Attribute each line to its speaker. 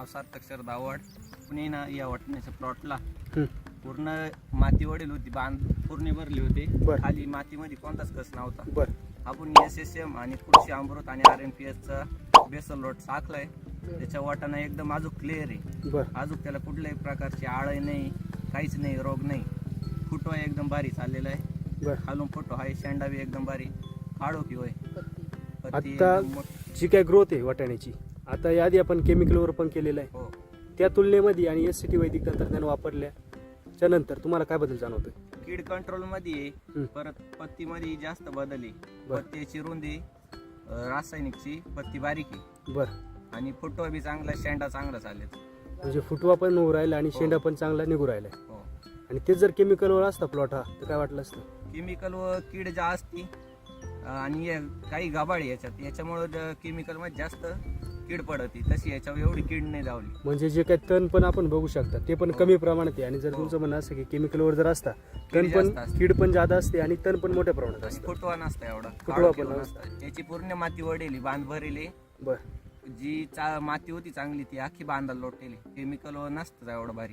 Speaker 1: नाव सार्थक्षर दावड पुणे ना या वाटण्याच्या प्लॉटला. पूर्ण माती वडील होती बांध पूर्ण भरली होती.
Speaker 2: बर.
Speaker 1: खाली मातीमध्ये कोणताच कस नव्हता.
Speaker 2: बर.
Speaker 1: आपण एस एस एम आणि कृषी अमृत आणि आर एन पी एसचा बेसल लोट टाकलाय त्याच्या वाटाणा एकदम अजून क्लिअर आहे.
Speaker 2: बर.
Speaker 1: अजून त्याला कुठल्याही प्रकारची आळ नाही काहीच नाही रोग नाही. फुटवा एकदम भारी चाललेला आहे.
Speaker 2: बर.
Speaker 1: खालून फोटो आहे शेंडा बी एकदम भारी. काढो की होय पत्ती
Speaker 2: आता-
Speaker 1: एकदम मोठी.
Speaker 2: जी काय ग्रोथ आहे वाटाण्याची? आता याआधी आपण केमिकलवर पण केलेलं आहे.
Speaker 1: हो.
Speaker 2: त्या तुलनेमध्ये आणि एस सी टी वैदिक तंत्रज्ञान वापरल्याच्या नंतर तुम्हाला काय बदल जाणवतोय?
Speaker 1: कीड
Speaker 2: कंट्रोलमध्ये.
Speaker 1: परत पत्तीमध्ये जास्त बदल आहे.
Speaker 2: बर.
Speaker 1: पत्तीची रुंदी अं, रासायनिकची पत्ती बारीक आहे.
Speaker 2: बर.
Speaker 1: आणि फुटवा बी चांगला शेंडा चांगला चालेल
Speaker 2: म्हणजे फुटवा पण होऊ राहिला आणि
Speaker 1: हो.
Speaker 2: शेंडा पण चांगला निघू राहिला
Speaker 1: हो.
Speaker 2: आणि तेच जर केमिकलवर असता प्लॉट हा तर काय वाटलं असतं?
Speaker 1: केमिकल व कीड जा असती अं, आणि काही गबाळ आहे याच्यात. याच्यामुळं केमिकलमध्ये जास्त कीड पडती तशी याच्यावर एवढी कीड नाही धावली
Speaker 2: म्हणजे जे काही तण पण आपण बघू शकता ते पण. कमी प्रमाणात आहे आणि जर
Speaker 1: हो.
Speaker 2: तुमचं म्हणणं असं की केमिकलवर जर असता तण
Speaker 1: कीड
Speaker 2: पण
Speaker 1: जास्त असते.
Speaker 2: कीड पण जादा असते आणि तण पण मोठ्या प्रमाणात
Speaker 1: आणि
Speaker 2: असतं
Speaker 1: फुटवा नसता एवढा
Speaker 2: फुटवा पण नसता.
Speaker 1: नसता याची पूर्ण माती वडेली बांध भरेली
Speaker 2: बर
Speaker 1: जी चा माती होती चांगली ती अख्खी बांधाला लोटलेली केमिकल नसतं एवढं भारी